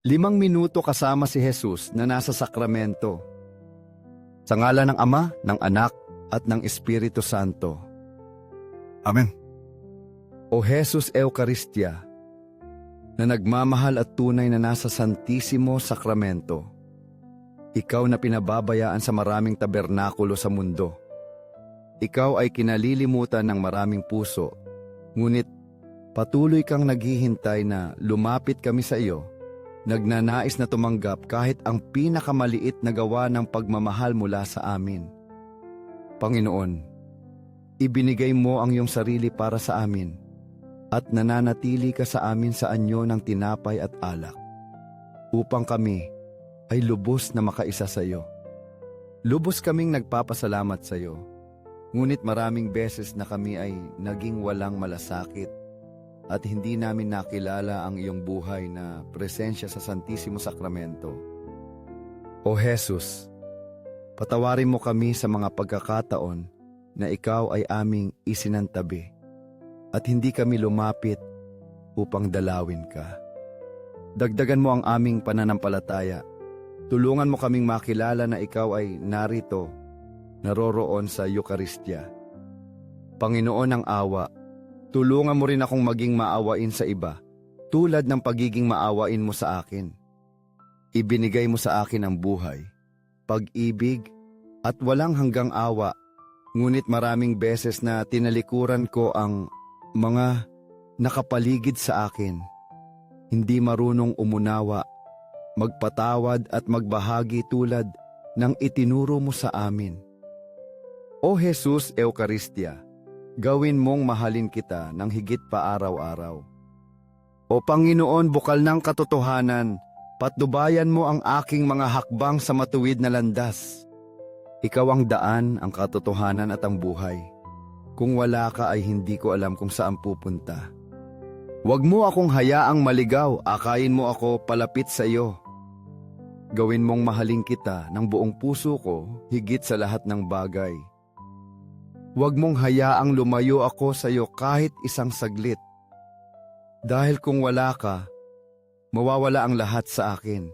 Limang minuto kasama si Jesus na nasa sakramento. Sa ngalan ng Ama, ng Anak, at ng Espiritu Santo. Amen. O Jesus Eucharistia, na nagmamahal at tunay na nasa Santisimo Sakramento. Ikaw na pinababayaan sa maraming tabernakulo sa mundo. Ikaw ay kinalilimutan ng maraming puso, ngunit patuloy kang naghihintay na lumapit kami sa iyo, nagnanais na tumanggap kahit ang pinakamaliit na gawa ng pagmamahal mula sa amin. Panginoon, ibinigay mo ang iyong sarili para sa amin at nananatili ka sa amin sa anyo ng tinapay at alak upang kami ay lubos na makaisa sa iyo. Lubos kaming nagpapasalamat sa iyo, ngunit maraming beses na kami ay naging walang malasakit at hindi namin nakilala ang iyong buhay na presensya sa Santisimo Sakramento. O Jesus, patawarin mo kami sa mga pagkakataon na ikaw ay aming isinantabi at hindi kami lumapit upang dalawin ka. Dagdagan mo ang aming pananampalataya. Tulungan mo kaming makilala na ikaw ay narito, naroroon sa Eucharistia. Panginoon ng awa, tulungan mo rin akong maging maawain sa iba, tulad ng pagiging maawain mo sa akin. Ibinigay mo sa akin ang buhay, pag-ibig, at walang hanggang awa, ngunit maraming beses na tinalikuran ko ang mga nakapaligid sa akin, hindi marunong umunawa, magpatawad at magbahagi tulad ng itinuro mo sa amin. O Jesus Eucharistia, gawin mong mahalin kita ng higit pa araw-araw. O Panginoon, bukal ng katotohanan, patnubayan mo ang aking mga hakbang sa matuwid na landas. Ikaw ang daan, ang katotohanan at ang buhay. Kung wala ka ay hindi ko alam kung saan pupunta. Huwag mo akong hayaang maligaw, akayin mo ako palapit sa iyo. Gawin mong mahalin kita ng buong puso ko higit sa lahat ng bagay. Huwag mong hayaang lumayo ako sa iyo kahit isang saglit. Dahil kung wala ka, mawawala ang lahat sa akin.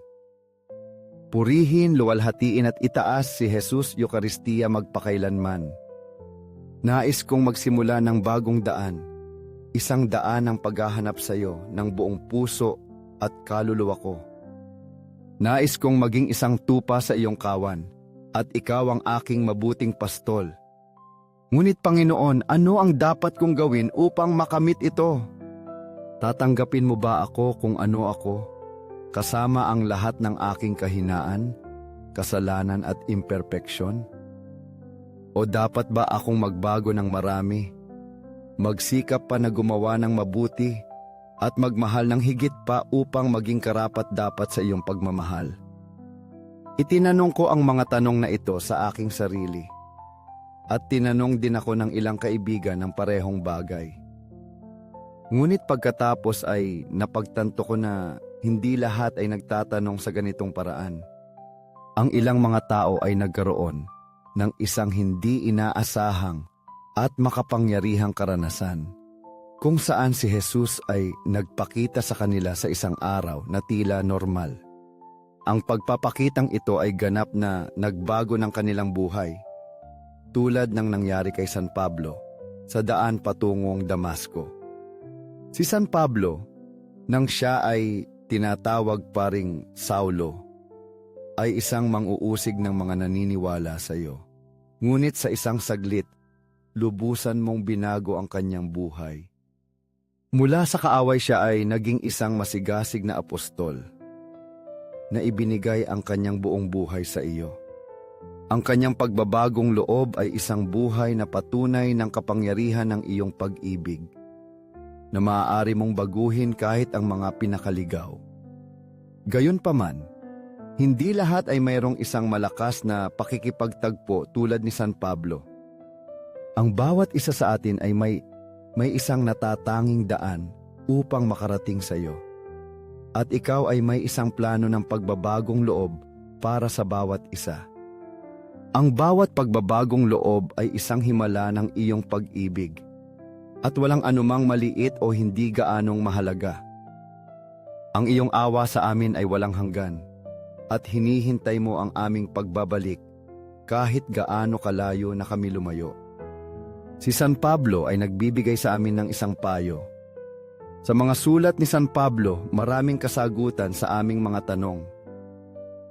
Purihin, luwalhatiin at itaas si Jesus Eucharistia magpakailanman. Nais kong magsimula ng bagong daan, isang daan ng paghahanap sa iyo ng buong puso at kaluluwa ko. Nais kong maging isang tupa sa iyong kawan at ikaw ang aking mabuting pastol. Ngunit Panginoon, ano ang dapat kong gawin upang makamit ito? Tatanggapin mo ba ako kung ano ako, kasama ang lahat ng aking kahinaan, kasalanan at imperfeksyon? O dapat ba akong magbago ng marami? Magsikap pa na gumawa ng mabuti at magmahal ng higit pa upang maging karapat dapat sa iyong pagmamahal. Itinanong ko ang mga tanong na ito sa aking sarili at tinanong din ako ng ilang kaibigan ng parehong bagay. Ngunit pagkatapos ay napagtanto ko na hindi lahat ay nagtatanong sa ganitong paraan. Ang ilang mga tao ay nagkaroon ng isang hindi inaasahang at makapangyarihang karanasan kung saan si Jesus ay nagpakita sa kanila sa isang araw na tila normal. Ang pagpapakitang ito ay ganap na nagbago ng kanilang buhay, tulad ng nangyari kay San Pablo sa daan patungong Damasco. Si San Pablo, nang siya ay tinatawag pa ring Saulo, ay isang manguusig ng mga naniniwala sa iyo. Ngunit sa isang saglit, lubusan mong binago ang kanyang buhay. Mula sa kaaway siya ay naging isang masigasig na apostol na ibinigay ang kanyang buong buhay sa iyo. Ang kanyang pagbabagong loob ay isang buhay na patunay ng kapangyarihan ng iyong pag-ibig na maaari mong baguhin kahit ang mga pinakaligaw. Gayunpaman, hindi lahat ay mayroong isang malakas na pakikipagtagpo tulad ni San Pablo. Ang bawat isa sa atin ay may, may isang natatanging daan upang makarating sa iyo. At ikaw ay may isang plano ng pagbabagong loob para sa bawat isa. Ang bawat pagbabagong loob ay isang himala ng iyong pag-ibig at walang anumang maliit o hindi gaanong mahalaga. Ang iyong awa sa amin ay walang hanggan at hinihintay mo ang aming pagbabalik kahit gaano kalayo na kami lumayo. Si San Pablo ay nagbibigay sa amin ng isang payo. Sa mga sulat ni San Pablo, maraming kasagutan sa aming mga tanong.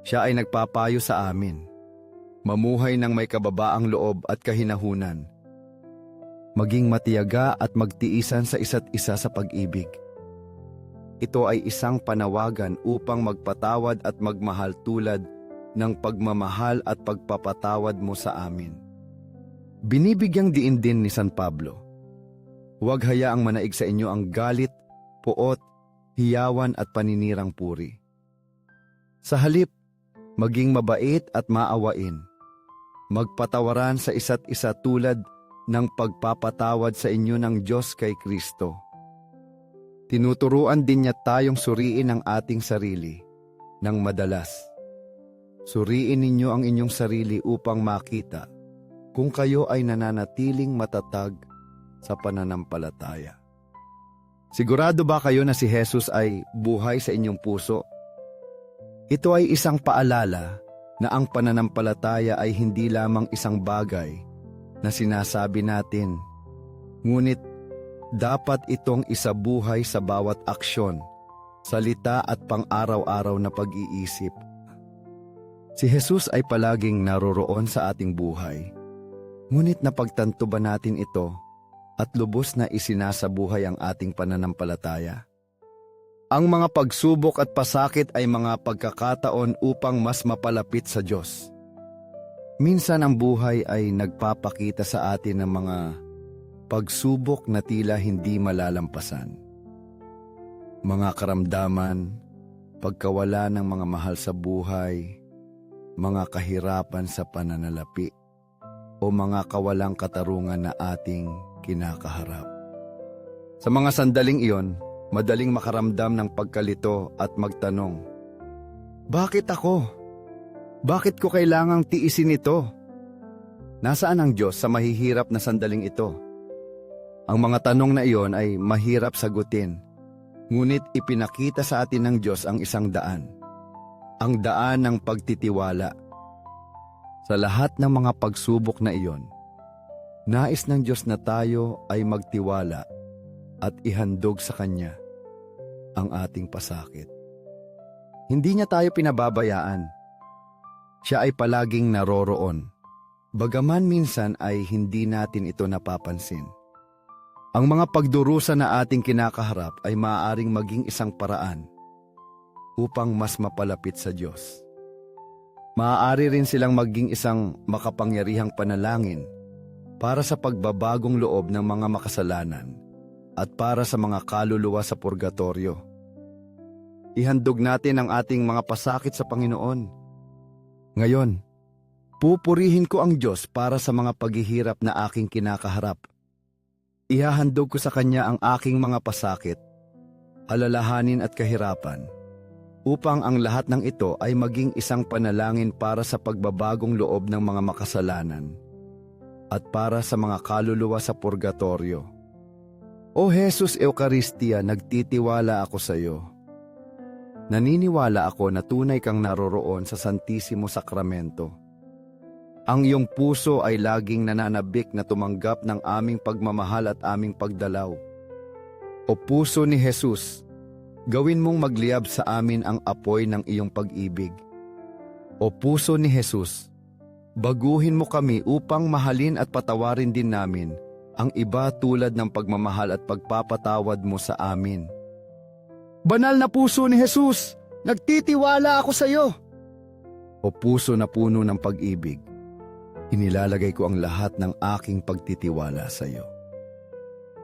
Siya ay nagpapayo sa amin. Mamuhay ng may kababaang loob at kahinahunan. Maging matiyaga at magtiisan sa isa't isa sa pag-ibig. Ito ay isang panawagan upang magpatawad at magmahal tulad ng pagmamahal at pagpapatawad mo sa amin. Binibigyang diin din ni San Pablo. Huwag hayaang manaig sa inyo ang galit, puot, hiyawan at paninirang puri. Sa halip, maging mabait at maawain. Magpatawaran sa isa't isa tulad ng pagpapatawad sa inyo ng Diyos kay Kristo. Tinuturuan din niya tayong suriin ang ating sarili ng madalas. Suriin ninyo ang inyong sarili upang makita kung kayo ay nananatiling matatag sa pananampalataya. Sigurado ba kayo na si Jesus ay buhay sa inyong puso? Ito ay isang paalala na ang pananampalataya ay hindi lamang isang bagay na sinasabi natin, ngunit dapat itong isabuhay sa bawat aksyon, salita at pang-araw-araw na pag-iisip. Si Jesus ay palaging naroroon sa ating buhay. Ngunit napagtanto ba natin ito at lubos na isinasabuhay ang ating pananampalataya? Ang mga pagsubok at pasakit ay mga pagkakataon upang mas mapalapit sa Diyos. Minsan ang buhay ay nagpapakita sa atin ng mga pagsubok na tila hindi malalampasan. Mga karamdaman, pagkawala ng mga mahal sa buhay, mga kahirapan sa pananalapi, o mga kawalang katarungan na ating kinakaharap. Sa mga sandaling iyon, madaling makaramdam ng pagkalito at magtanong, Bakit ako? Bakit ko kailangang tiisin ito? Nasaan ang Diyos sa mahihirap na sandaling ito? Ang mga tanong na iyon ay mahirap sagutin, ngunit ipinakita sa atin ng Diyos ang isang daan. Ang daan ng pagtitiwala. Sa lahat ng mga pagsubok na iyon, nais ng Diyos na tayo ay magtiwala at ihandog sa Kanya ang ating pasakit. Hindi niya tayo pinababayaan. Siya ay palaging naroroon. Bagaman minsan ay hindi natin ito napapansin. Ang mga pagdurusa na ating kinakaharap ay maaaring maging isang paraan upang mas mapalapit sa Diyos. Maaari rin silang maging isang makapangyarihang panalangin para sa pagbabagong loob ng mga makasalanan at para sa mga kaluluwa sa purgatorio. Ihandog natin ang ating mga pasakit sa Panginoon. Ngayon, pupurihin ko ang Diyos para sa mga paghihirap na aking kinakaharap. Ihahandog ko sa Kanya ang aking mga pasakit, alalahanin at kahirapan, upang ang lahat ng ito ay maging isang panalangin para sa pagbabagong loob ng mga makasalanan at para sa mga kaluluwa sa purgatorio. O Jesus Eucharistia, nagtitiwala ako sa iyo. Naniniwala ako na tunay kang naroroon sa Santisimo Sakramento. Ang iyong puso ay laging nananabik na tumanggap ng aming pagmamahal at aming pagdalaw. O puso ni Jesus, gawin mong magliyab sa amin ang apoy ng iyong pag-ibig. O puso ni Jesus, baguhin mo kami upang mahalin at patawarin din namin ang iba tulad ng pagmamahal at pagpapatawad mo sa amin. Banal na puso ni Jesus, nagtitiwala ako sa iyo. O puso na puno ng pag-ibig, inilalagay ko ang lahat ng aking pagtitiwala sa iyo.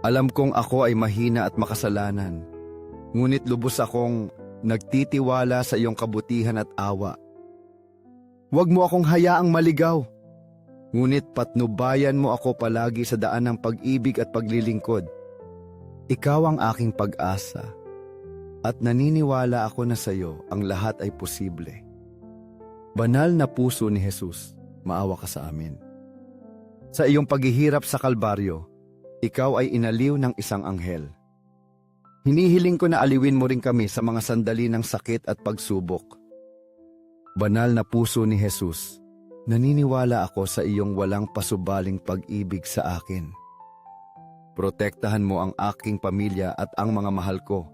Alam kong ako ay mahina at makasalanan, ngunit lubos akong nagtitiwala sa iyong kabutihan at awa. Huwag mo akong hayaang maligaw, ngunit patnubayan mo ako palagi sa daan ng pag-ibig at paglilingkod. Ikaw ang aking pag-asa at naniniwala ako na sa iyo ang lahat ay posible. Banal na puso ni Jesus, maawa ka sa amin. Sa iyong paghihirap sa Kalbaryo, ikaw ay inaliw ng isang anghel. Hinihiling ko na aliwin mo rin kami sa mga sandali ng sakit at pagsubok. Banal na puso ni Jesus, naniniwala ako sa iyong walang pasubaling pag-ibig sa akin. Protektahan mo ang aking pamilya at ang mga mahal ko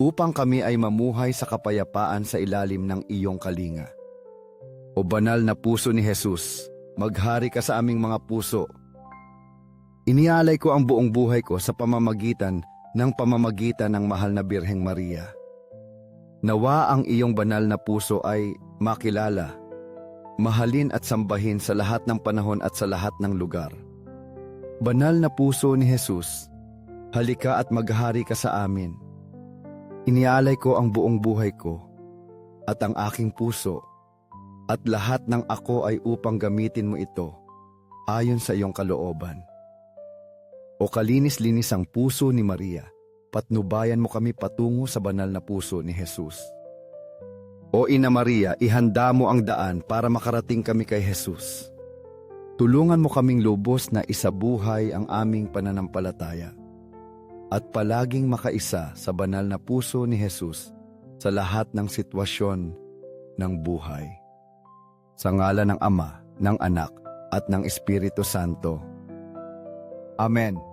upang kami ay mamuhay sa kapayapaan sa ilalim ng iyong kalinga. O banal na puso ni Jesus, maghari ka sa aming mga puso. Inialay ko ang buong buhay ko sa pamamagitan ng pamamagitan ng mahal na Birheng Maria. Nawa ang iyong banal na puso ay makilala, mahalin at sambahin sa lahat ng panahon at sa lahat ng lugar. Banal na puso ni Jesus, halika at maghari ka sa amin. Inialay ko ang buong buhay ko at ang aking puso at lahat ng ako ay upang gamitin mo ito ayon sa iyong kalooban. O kalinis-linis ang puso ni Maria, patnubayan mo kami patungo sa banal na puso ni Jesus. O Ina Maria, ihanda mo ang daan para makarating kami kay Jesus. Tulungan mo kaming lubos na isabuhay ang aming pananampalataya at palaging makaisa sa banal na puso ni Jesus sa lahat ng sitwasyon ng buhay. Sa ngala ng Ama, ng Anak, at ng Espiritu Santo. Amen.